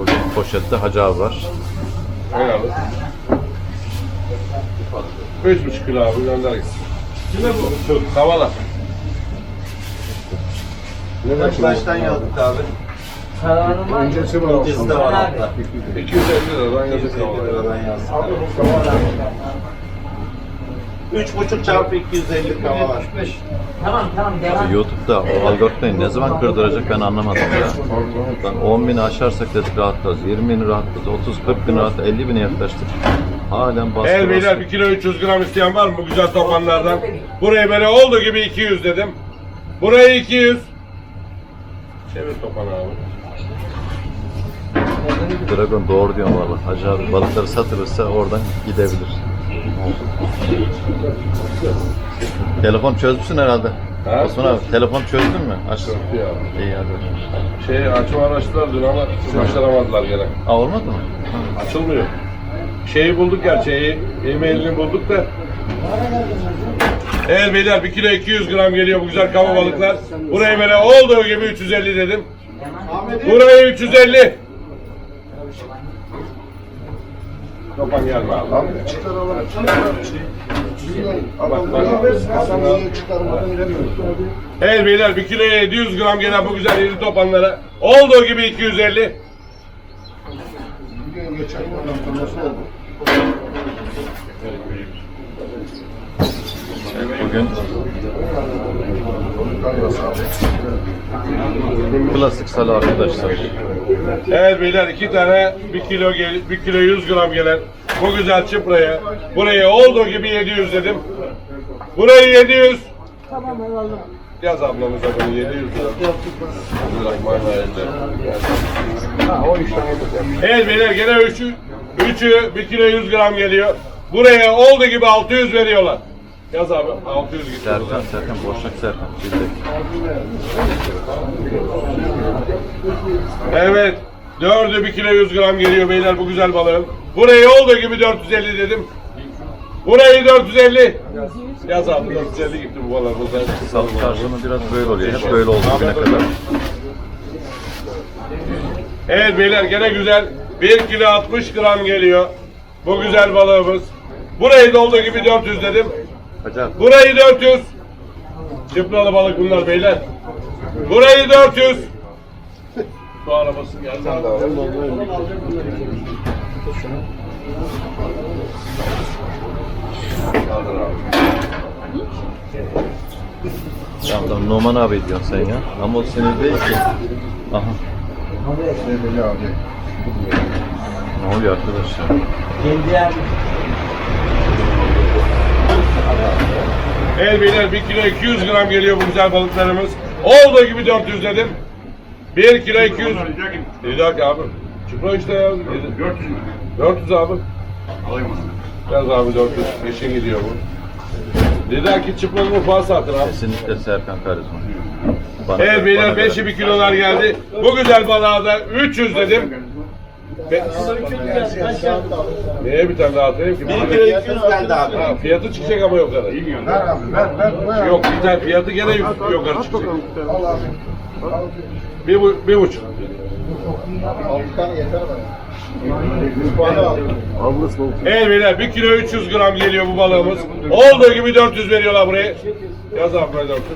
Bugün poşette Hacı abi var. Ne abi? Beş buçuk kilo abi gönder gitsin. Ne bu? Çok kavala. Kaç baştan yazdık abi? Öncesi var Öncesi de var hatta. 250 liradan yazık 250 kavala. liradan yazdık. Üç buçuk çarpı 250 kavala. Tamam tamam devam. YouTube'da o algoritmayı ne zaman kırdıracak ben anlamadım ya. Ben 10 bini aşarsak dedik rahatlarız. 20 bini rahatlarız. 30-40 bin rahat 50 bine yaklaştık. Halen bastı El beyler bastı. 1 kilo 300 gram isteyen var mı bu güzel topanlardan? Buraya böyle olduğu gibi 200 dedim. Buraya 200. Çevir topanı abi. Dragon doğru diyor valla. Hacı abi balıkları satılırsa oradan gidebilir. Telefon çözmüşsün herhalde. Ha? Osman abi telefon çözdün mü? Açtın. Ya. İyi hadi. Şey açma araçlar dün ama başaramadılar gene. Aa olmadı mı? Açılmıyor. Şeyi bulduk gerçi, e- e-mailini bulduk da. Evet beyler 1 kilo 200 gram geliyor bu güzel kava balıklar. Buraya böyle olduğu gibi 350 dedim. Buraya 350. Kapan abi. Bak. Evet beyler 1 kilo 700 gram gelen bu güzel iri topanlara. Olduğu gibi 250. Bugün klasik salı arkadaşlar. Evet beyler iki tane 1 kilo gel 1 kilo 100 gram gelen bu güzel çıpraya. Buraya olduğu gibi 700 dedim. Burayı 700. Tamam eyvallah. Yaz ablamıza bunu 700 lira. Ha o işten Evet beyler gene 3'ü 3'ü 1 kilo 100 gram geliyor. Buraya olduğu gibi 600 veriyorlar. Yaz abi 600 gitti. Serkan, Serkan, boşnak Serkan. Çizdek. Evet. Dördü 1 kilo 100 gram geliyor beyler bu güzel balığın. Burayı olduğu gibi 450 dedim. Burayı 450. Yaz abi 450 gitti bu balığın. Salı çarşımı biraz böyle oluyor. Hep böyle oldu bugüne kadar. Evet beyler gene güzel. 1 kilo 60 gram geliyor. Bu güzel balığımız. Burayı da olduğu gibi 400 dedim. Abi. Burayı 400. Çıpralı balık bunlar beyler. Burayı 400. Su arabası geldi. Tamam tamam Numan abi diyorsun sen ya. Ama o sinir değil ki. Aha. Ne oluyor arkadaş ya? Kendi yer. El beyler 1 kilo 200 gram geliyor bu güzel balıklarımız. Olduğu gibi 400 dedim. 1 kilo 200. Bir dakika abi. Çıpra işte ya. 400 400 abi. Alayım Yaz abi 400. Peşin gidiyor bu. Dedi ki çıpranın ufağı satın abi. Kesinlikle Serkan karizma. Bana Evet beyler bana göre. 5'i 1 kilolar geldi. Bu güzel balığa da 300 dedim. Be- Neye bir tane daha atayım ki? 1 kilo 200 geldi abi. Ha, fiyatı çıkacak ama yok kadar. Yok bir tane fiyatı gene yok, yukarı çıkacak. Bir, bu, bir buçuk. Evet beyler 1 kilo 300 gram geliyor bu balığımız. Olduğu gibi 400 veriyorlar buraya. Yaz abi böyle 400.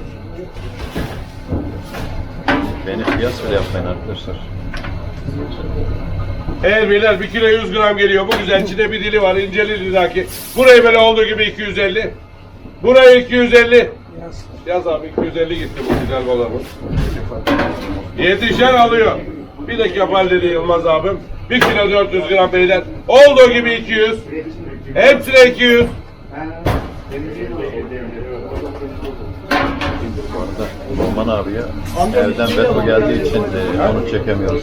Beni bile yapmayın arkadaşlar. Evet beyler 1 kilo 100 gram geliyor. Bu güzel içinde bir dili var. inceli lidaki. Burayı böyle olduğu gibi 250. Burayı 250. Yaz abi 250 gitti bu güzel balığımız. Yetişen alıyor. Bir de kefal dedi Yılmaz abim. 1 kilo 400 gram beyler. Olduğu gibi 200. Hepsine 200. Numan abiye evden veto geldiği için e, onu çekemiyoruz.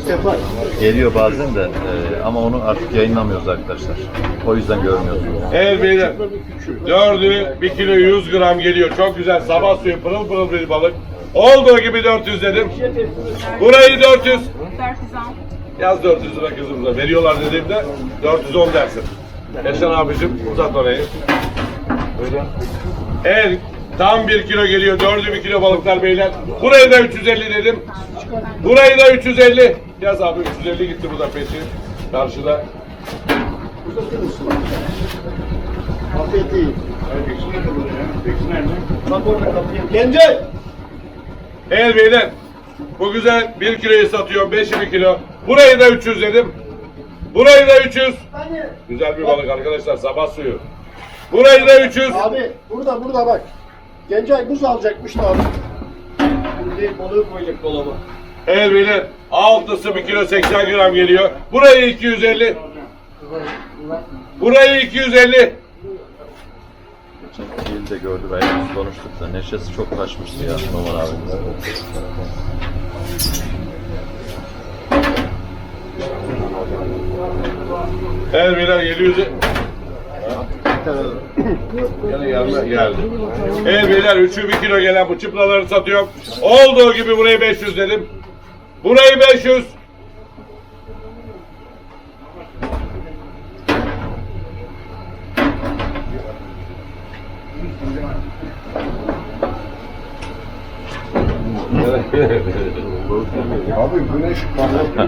Geliyor bazen de e, ama onu artık yayınlamıyoruz arkadaşlar. O yüzden görmüyorsunuz. Evet beyler. Dördü 1 kilo 100 gram geliyor. Çok güzel sabah suyu pırıl pırıl bir balık. Olduğu gibi 400 dedim. Burayı 400. 410. Yaz 400 lira kızımıza. Veriyorlar dediğimde 410 dersin. Yaşar abicim uzat orayı. Buyurun. Evet tam 1 kilo geliyor. Dördü 1 kilo balıklar beyler. Burayı da 350 dedim. Burayı da 350. Yaz abi 350 gitti bu da peşi. Karşıda. Afiyet kapıya. Gencay! Evet beyler. Bu güzel 1 kiloyu satıyorum. 5'i 1 kilo. Burayı da 300 dedim. Burayı da 300. Güzel bir balık arkadaşlar. Sabah suyu. Burayı da 300. Abi burada burada bak. Gencay buz alacakmış da abi. Şimdi balığı koyacak dolaba. Evet. Altısı 1 kilo 80 gram geliyor. Burayı 250. Burayı 250. Geçen de gördü ben henüz konuştuk da neşesi çok kaçmıştı ya Numan abinin. Evet beyler 700. Evet beyler 3'ü 1 kilo gelen bu çıplaları satıyorum. Olduğu gibi burayı 500 dedim. Burayı 500.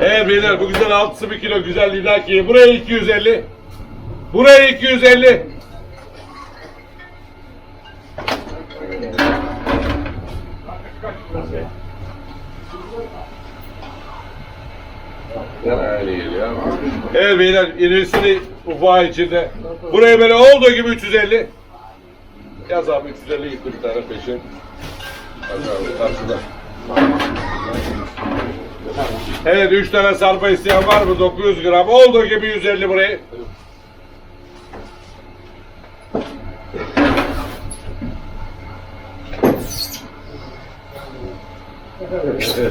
Evet beyler bu güzel altısı bir kilo güzel lidaki. Buraya 250. Buraya 250. Evet beyler irisini ufağı içinde. Buraya böyle olduğu gibi 350. Yaz abi 350 gitti bir tane peşin. Evet 3 tane sarpa isteyen var mı? 900 gram. Olduğu gibi 150 burayı. Evet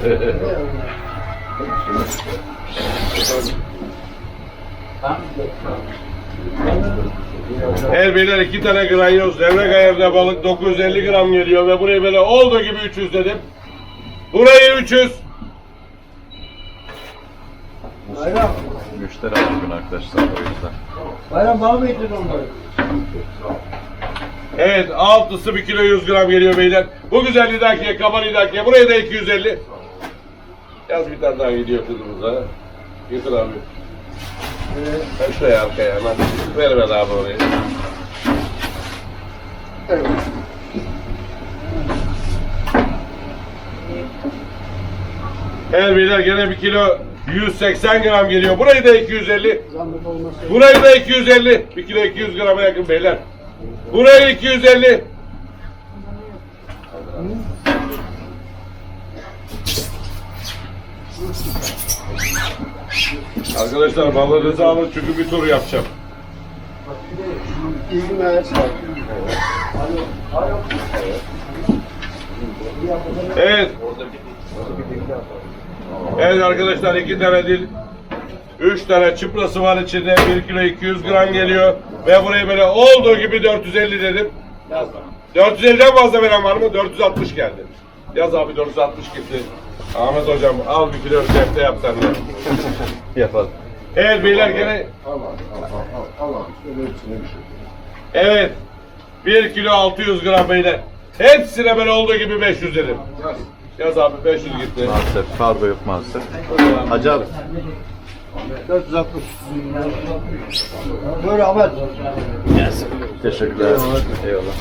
beyler iki tane granyoz, levrek ayarda balık 950 gram geliyor ve buraya böyle olduğu gibi 300 dedim. Burayı 300. Müşteri az bugün arkadaşlar o yüzden. Bayram bana mı getirdin onları? Evet altısı 1 kilo 100 gram geliyor beyler. Bu güzel lidakiye, kaba lidakiye. Buraya da 250. Yaz bir tane daha gidiyor kızımıza. Getir abi. Ben şuraya arkaya hemen. Ver ver abi orayı. Evet. Evet beyler gene 1 kilo 180 gram geliyor. Burayı da 250. Zahmet olmasın. Burayı da 250. 1 kilo 200 grama yakın beyler. Burayı 250. Arkadaşlar balığınızı alın çünkü bir tur yapacağım. Evet. Evet arkadaşlar iki tane dil. Üç tane çıprası var içinde. 1 kilo 200 gram geliyor. Ve burayı böyle olduğu gibi 450 dedim. 450'den fazla veren var mı? 460 geldi. Yaz abi 460 gitti. Ahmet hocam al bir kilo cepte yap sen de. Yapalım. Evet beyler gene. Evet. 1 kilo 600 gram beyler. Hepsine böyle olduğu gibi 500 dedim. Yaz abi 500 gitti. Maalesef kargo yok maalesef. Hacı abi. 460. Böyle Ahmet. Teşekkürler. Eyvallah.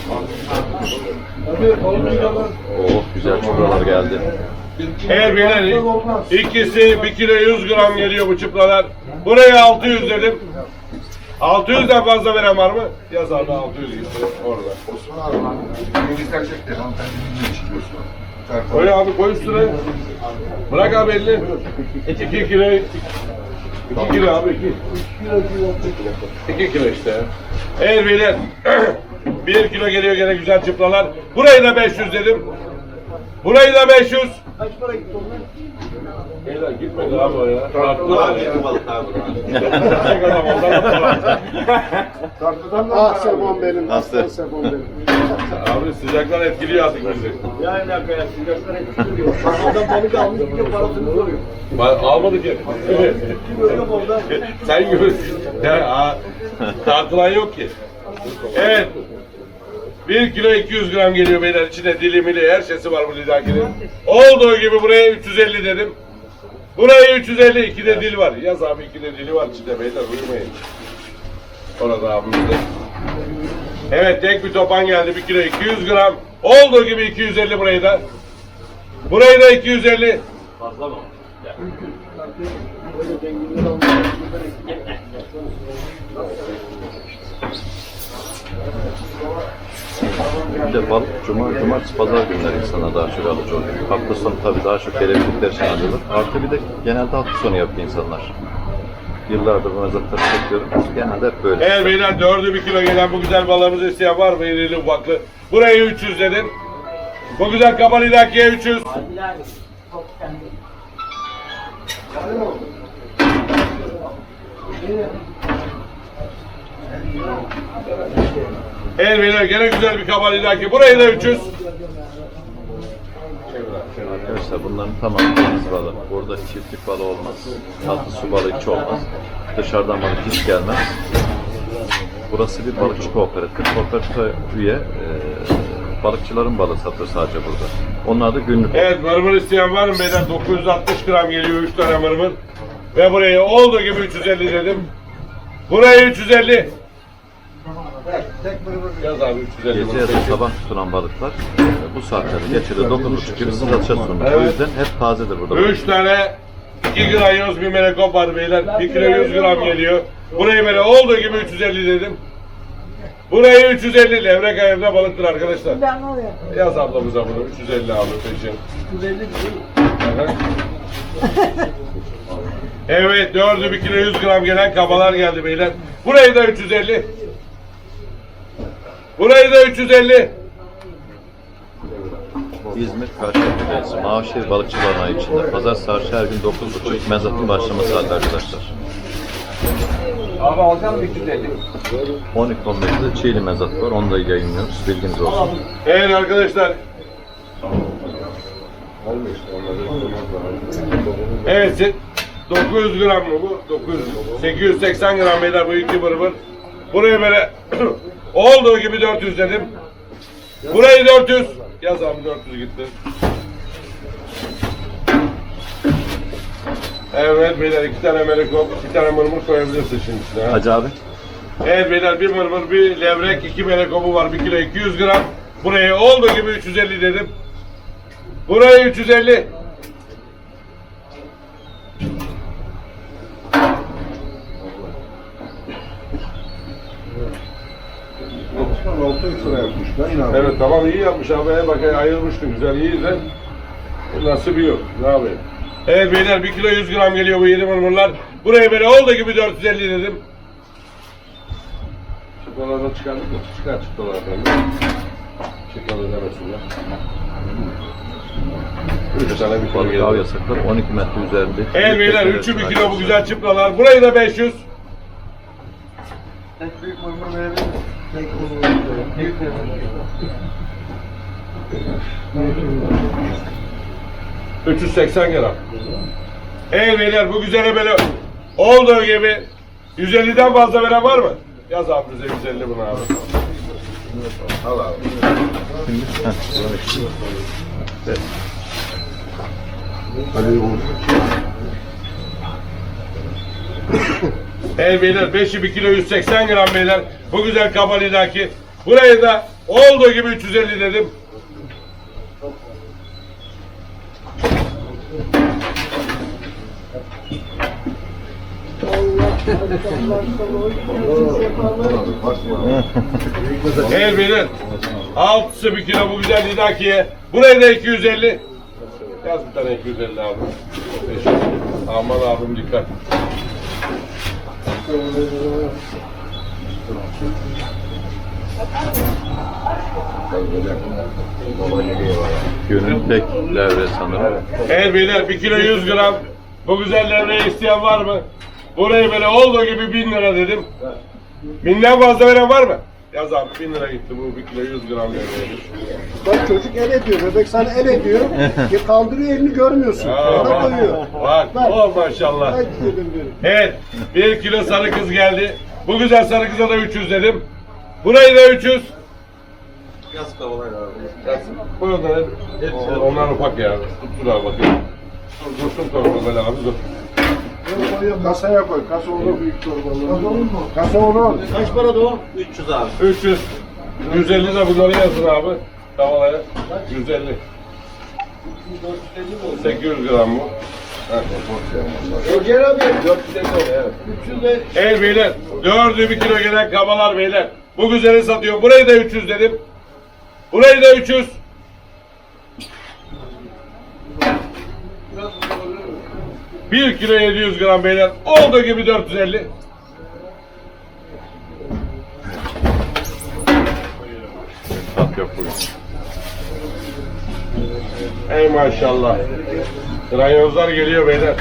Oh güzel çupralar geldi. Evet beyler ikisi 1 kilo 100 gram geliyor bu çıplalar. Buraya 600 dedim. 600'den fazla veren var mı? Yaz abi 600 gitti orada. Öyle abi koy üstüne. Bırak abi elini. 2 kilo 2 kilo abi 2. 2 kilo işte. Evet beyler. 1 kilo geliyor gene güzel çıplalar. Burayı da 500 dedim. Burayı da 500. Kaç para gitti onlar? Gitmedi abi o ya. Tarttılar Abi bir. Gerçek adam ondan attılar. Ah Sebon benim. Nasıl? Sebon benim. Abi sıcaklar etkiliyor artık bizi. Ya alaka ya? Sıcaklar etkiliyor. Adam balık almış gidiyor parasını soruyor. Ben. Görüyorum orada. Sen görürsün. Tartılan yok ki. Evet. 1 kilo 200 gram geliyor beyler. İçinde dilimili her şeysi var bu lidakinin. Olduğu gibi buraya 350 dedim. Burayı 350. İki de dil var. Yaz abi iki de dili var içinde beyler uyumayın. Orada abimizde. Evet tek bir topan geldi 1 kilo 200 gram. Olduğu gibi 250 burayı da. Burayı da 250. Bir de balık cuma, cumartesi, pazar günleri insana daha çok alıcı oluyor. Hafta sonu tabii daha çok gelebilecekler için alıyorlar. Artı bir de genelde hafta sonu yapıyor insanlar. Yıllardır bu mezatları çekiyorum. Genelde hep böyle. Eğer beyler dördü bir kilo gelen bu güzel balığımızı isteyen var mı irili ufaklı? Burayı 300 dedim. Bu güzel kabalidakiye 300. Adil abi. Eğer beyler gene güzel bir kabalidaki. Burayı da 300. Arkadaşlar bunların tamamı deniz balığı. Burada çiftlik balığı olmaz. Tatlı su balığı hiç olmaz. Dışarıdan balık hiç gelmez. Burası bir balıkçı kooperatif. Kooperatife üye e, balıkçıların balığı satır sadece burada. Onlar da günlük. Evet mırmır isteyen var mı beyler? 960 gram geliyor 3 tane mırmır. Ve burayı olduğu gibi 350 dedim. Burayı 350. Yaz abi 350. Gece ya da sabah tutulan balıklar e, bu saatlerde geçiyor. 9.30 gibi satışa sunulur. O Evet. yüzden hep tazedir burada. 3 tane 2 gram bir melekop var beyler. 1 kilo 100 gram geliyor. Burayı böyle olduğu gibi 350 dedim. Burayı 350 levrek ayarında balıktır arkadaşlar. Yaz ablamıza bunu 350 abi peşin. 350 Evet dördü 1 kilo 100 gram gelen kabalar geldi beyler. Burayı da 350. Burayı da 350. İzmir Karşıyaka'dayız. Mavişehir Balıkçı Barınağı içinde. Pazar sarşı her gün 9.30 mezatın başlama saati arkadaşlar. Abi alacağım 350. 12-15'de Çiğli mezat var. Onu da yayınlıyoruz. Bilginiz olsun. Evet arkadaşlar. Evet se- 900 gram mı bu? 900. 880 gram beyler bu iki bırbır. Burayı böyle olduğu gibi 400 dedim. Burayı 400. Yaz abi 400 gitti. Evet beyler iki tane melekop, iki tane mırmır koyabilirsin şimdi içine. ha. Hacı abi. Evet beyler bir mırmır, bir levrek, iki melekobu var. Bir kilo 200 gram. Buraya olduğu gibi 350 dedim. Burayı 350. Evet tamam iyi yapmış abi. Bak ayırmıştın güzel iyi de. Nasibi yok. Ne yapayım? Evet beyler 1 kilo 100 gram geliyor bu yedi mırmırlar. Buraya böyle olduğu gibi 450 dedim. Çıplalardan çıkardık mı? Çıkar çıplalardan. Çıplalı demesinler. Üç tane bir kol Balık av geldi. yasakları 12 metre üzerinde. Evet beyler 3'ü 1 kilo bu güzel çıplalar. Burayı da 500. ...380 gram. Ey beyler bu güzele böyle olduğu gibi 150'den fazla veren var mı? Yaz abi bize 150 bunu abi. Al abi. Ey beyler 5'i 1 kilo 180 gram beyler. Bu güzel kabalidaki. Burayı da olduğu gibi 350 dedim. Ey beyler. Altısı bir kilo bu güzel lidakiye. Burayı da 250. Yaz bir tane 250 abi. Aman abim dikkat. Günün tek levre sanırım. Evet beyler 1 kilo 100 gram. Bu güzel levreyi isteyen var mı? Burayı böyle olduğu gibi 1000 lira dedim. Binden fazla veren var mı? Yaz abi 1000 lira gitti bu 1 kilo 100 gram levreyi. Bak çocuk el ediyor. Bebek sana el ediyor. ya kaldırıyor elini görmüyorsun. Aa, Ona bak, koyuyor. bak, oh maşallah. Hadi dedim diyorum. Evet, 1 kilo sarı kız geldi. Bu güzel sarı kıza da 300 dedim. Burayı da 300. Yaz kavalar abi. Yaz. Buyurun da Onlar ufak ya. Tutsun abi bakayım. Dur, Dursun torba böyle abi dur. Kasaya koy. Kasa olur büyük torbalı. Kasa olur mu? Kasa olur. Kaç para da o? 300 abi. 300. 150 de bunları yazın abi. Tavalaya. 150. 800 gram bu. Öger abi. 450 oluyor evet. 300 de El beyler. 4'ü bir kilo gelen kabalar beyler. Bu güzeli satıyor. Burayı da 300 dedim. Burayı da 300. Bir kilo 700 gram beyler. Olduğu gibi 450. Tat yok bugün. Ey maşallah. Granyozlar geliyor beyler.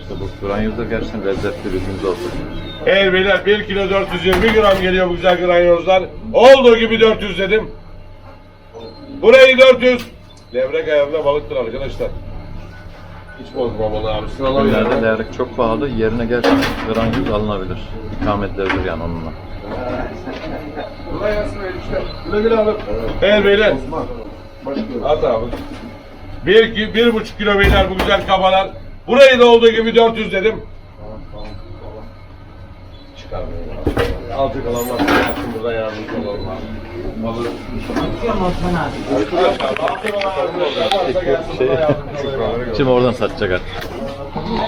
İşte bu granyoz da gerçekten lezzetli bilginiz olsun. El beyler 1 kilo 420 gram geliyor bu güzel granyozlar. Olduğu gibi 400 dedim. Burayı 400. Levrek ayarında balıktır arkadaşlar. Hiç bozma balığı abi. Sıralar Bugünlerde yerine. levrek çok pahalı. Yerine gerçekten granyoz alınabilir. İkametlidir yani onunla. güle güle abi. El beyler. At abi. 1 bir, buçuk kilo beyler bu güzel kabalar. Burayı da olduğu gibi 400 dedim. Çıkarmayın abi. Alacak olan varsa yapsın burada yardımcı olalım abi. Balığı. Bakıyorum Osman abi. Varsa gelsin burada Şimdi oradan satacak artık.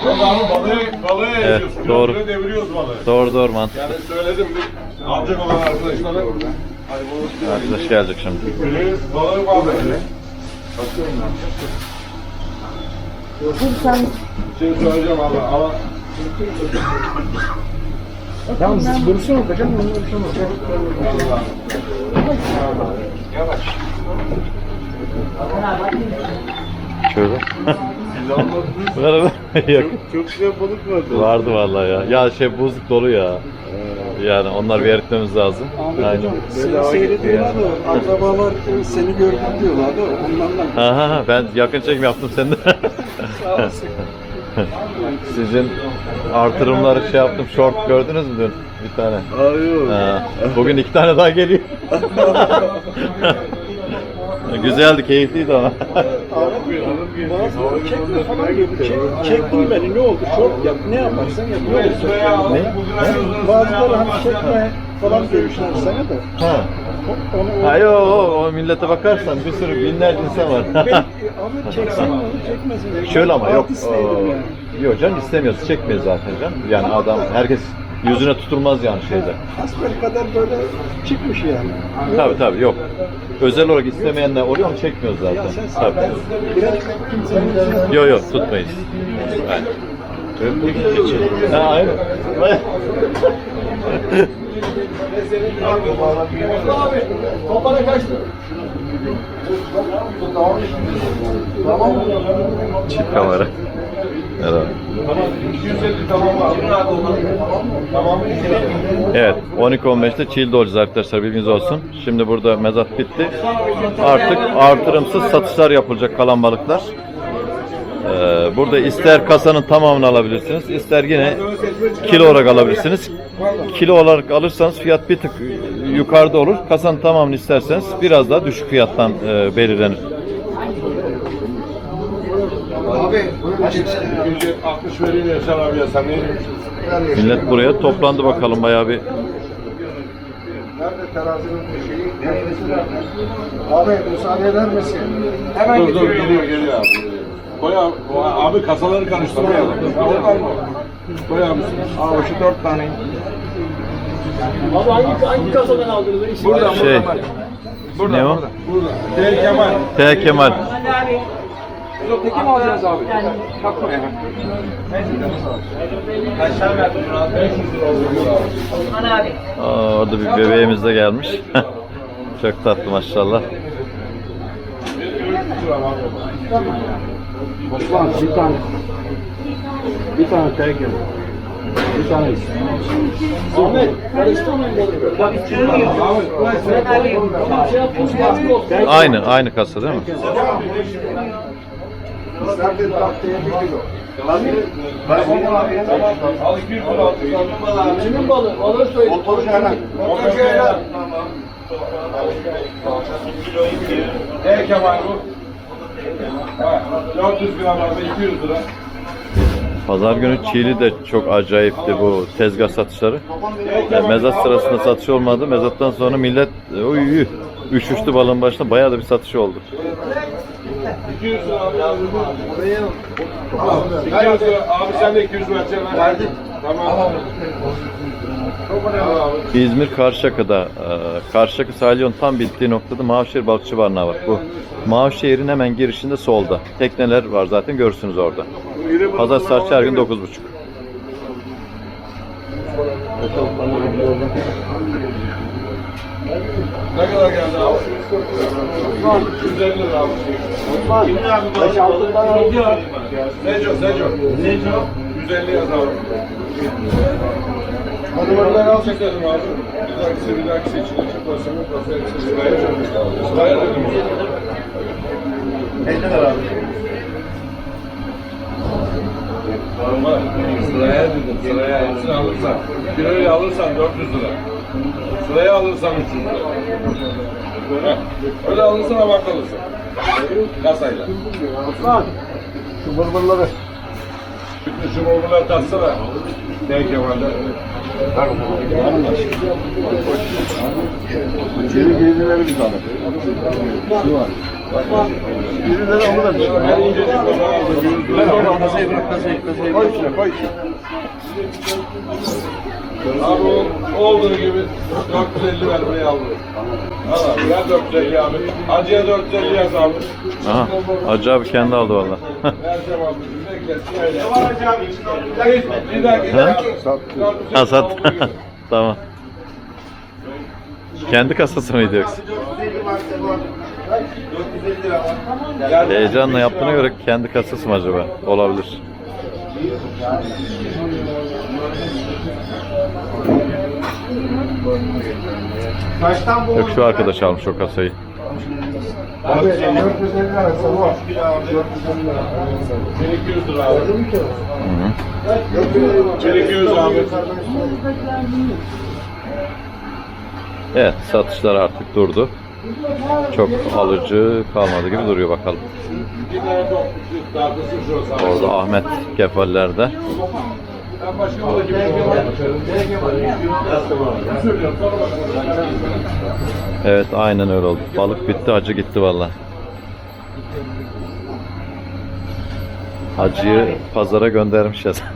Abi balığı, balığı Evet, doğru. Deviriyoruz balığı. Doğru doğru mantıklı. Yani söyledim bir alacak olan arkadaşlara. Arkadaş gelecek şimdi. Biri balığı bağlı. Bir şey söyleyeceğim abi ama Yalnız burası yok hocam. Burası yok. Şöyle. Merhaba. Yok. Çok güzel balık vardı. Vardı vallahi ya. Ya şey buzluk dolu ya. Yani onlar bir eritmemiz lazım. Aynen. Seni seyrediyorlardı. Akrabalar e, seni gördüm diyorlardı. Onlardan Ha, ha, ha, ben yakın çekim yaptım sende. Sizin artırımları şey yaptım, short gördünüz mü dün? Bir tane. Ha, bugün iki tane daha geliyor. Güzeldi, keyifliydi ama. bazıları çekme falan diyor. Çek, çektin beni ne oldu? Çok yap. Ne yaparsan yap. Ne olursa. Ne? Bazıları hani çekme falan demişler sana da. Ha. Onu, Ha yo, o, o millete bakarsan bir sürü binlerce insan var. Ben, abi çeksen onu çekmesin. Şöyle ama yok. Değilim yani. o- Yok canım istemiyoruz, çekmiyor zaten canım. Yani adam, herkes yüzüne tutulmaz yani şeyde. Hasbel kadar böyle çıkmış yani. Tabi tabi yok. Özel olarak istemeyenler oluyor ama çekmiyoruz zaten. yüzüne Yok yok tutmayız. Aynen. Ha, aynen. Abi toplara kaçtı? Çift kamera. Merhaba. 250 tamam abi. Tamam. Evet 12-15'te Çiğli'de olacağız arkadaşlar bilginiz olsun. Şimdi burada mezat bitti. Artık artırımsız satışlar yapılacak kalan balıklar. Ee, burada ister kasanın tamamını alabilirsiniz, ister yine kilo olarak alabilirsiniz. Kilo olarak alırsanız fiyat bir tık yukarıda olur. Kasanın tamamını isterseniz biraz daha düşük fiyattan e, belirlenir. Abi. 260 veriyor Yaşar abi ya sen ne diyorsun? Millet buraya toplandı bakalım bayağı bir Nerede terazinin şeyi? Abi müsaade eder misin? Hemen Dur dur geliyor geliyor abi. Koy abi, abi kasaları karıştırmayalım. Oradan mı? Koy abi. Abi şu dört tane. Abi hangi, hangi kasadan aldınız? Buradan şey. buradan. Ne o? Burada. Gel Kemal. T Kemal. Abi. Teki mi alacağız abi? Yani Takma ya. Osman abi. Aa, orada bir bebeğimiz de gelmiş. Çok tatlı maşallah. Osman bir tane. Bir tane tek. Bir tane. Ahmet. Aynı, aynı kasa değil mi? Kimin balığı? Balığı söyle. Motorcu Eren. Motorcu Eren. Gel Kemal bu. Ha, 400 gram varsa 200 lira. Pazar günü Çiğli de çok acayipti bu tezgah satışları. Yani mezat sırasında satış olmadı. Mezattan sonra millet uy, uy, üşüştü balın başına. Bayağı da bir satış oldu. 200 lira abi. 200 lira. Abi sen de 200 vereceksin. ha? Verdim. Tamam. Tamam abi. İzmir Karşıyaka'da, e, Karşıyaka sahil yolunun tam bittiği noktada Mavişehir Balıkçı Barınağı var. Bu Mavişehir'in hemen girişinde solda. Tekneler var zaten görürsünüz orada. Pazar saat her gün 9.30. Ne kadar geldi abi? 150 lira abi. Beş altı tane oldu. Neco, Neco. Neco. 150 yaz abi. Hadi bakalım al. Çekelim abi. Bir dahakisi bir dahakisi için çıkmasını kasaya sıraya Sıraya dedim. 50 lira abi. Normal. Sıraya dedim. Sıraya hepsini alırsan. Kiloyu alırsan 400 lira. Sıraya alırsan 300 lira. Heh. Öyle alırsan bak alırsın. Kasayla. Osman. Şu bırbırları. Bütün şu mobilya tatsana. Ne Kemal'de? 50 lira bir tane. Şu var. 100 lira onu da bir Ben incecik olan aldım. 100 lira. Kasayı bırak kasayı kasayı. Koy içine koy içine. Abi o olduğu gibi 450 vermeyi aldım. Al abi ver 450 abi. Acıya 450 yaz abi. Aha, Hacı abi kendi aldı valla. Vereceğim abi. Ne var Hacı abi? Bir dakika. Bir Ha? dakika. ha sat. tamam. Kendi kasası mıydı yoksa? Heyecanla yaptığına göre kendi kasası mı acaba? Olabilir. Kaçtan bu? Yok şu arkadaş almış o kasayı. Abi 450 lira sana var. 450 lira. 1200 lira abi. Hı hı. 1200 abi. Evet satışlar artık durdu. Çok alıcı kalmadı gibi duruyor bakalım. Orada Ahmet kefallerde. Ben başka yola gibi. Evet aynen öyle oldu. Balık bitti hacı gitti valla. Hacıyı pazara göndermişiz.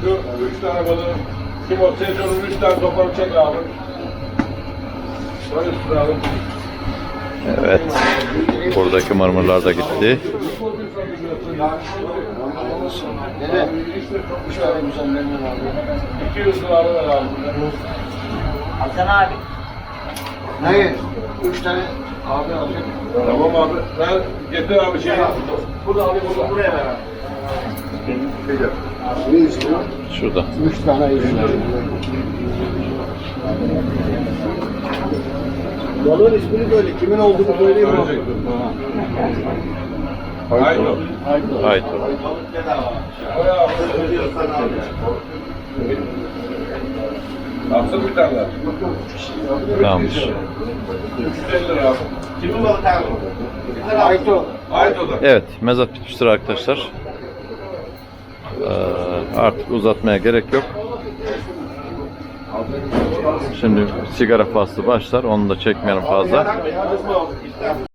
Şu üç tane balığı, şu sezonun üç tane topları çek abi. Koy üstüne abi. evet. Buradaki marmurlar da gitti. Dede. 3 tane güzel memnun abi. 200 lira ver abi. Hasan abi. Ne? 3 tane abi alacak. Tamam abi. Ver getir abi şeyi. Burada abi burada. Buraya ver abi. Ne istiyor? Şurada. 3 tane iyisin. Balığın ismini böyle. Kimin olduğunu söyleyeyim mi? Abi. Yapsın bir tane daha. Tamamdır. 350 lira. Kimin balık abi? Ayto. Haydi o da. Evet mezat bitmiştir arkadaşlar. Ee, artık uzatmaya gerek yok. Şimdi sigara faslı başlar. Onu da çekmeyelim fazla.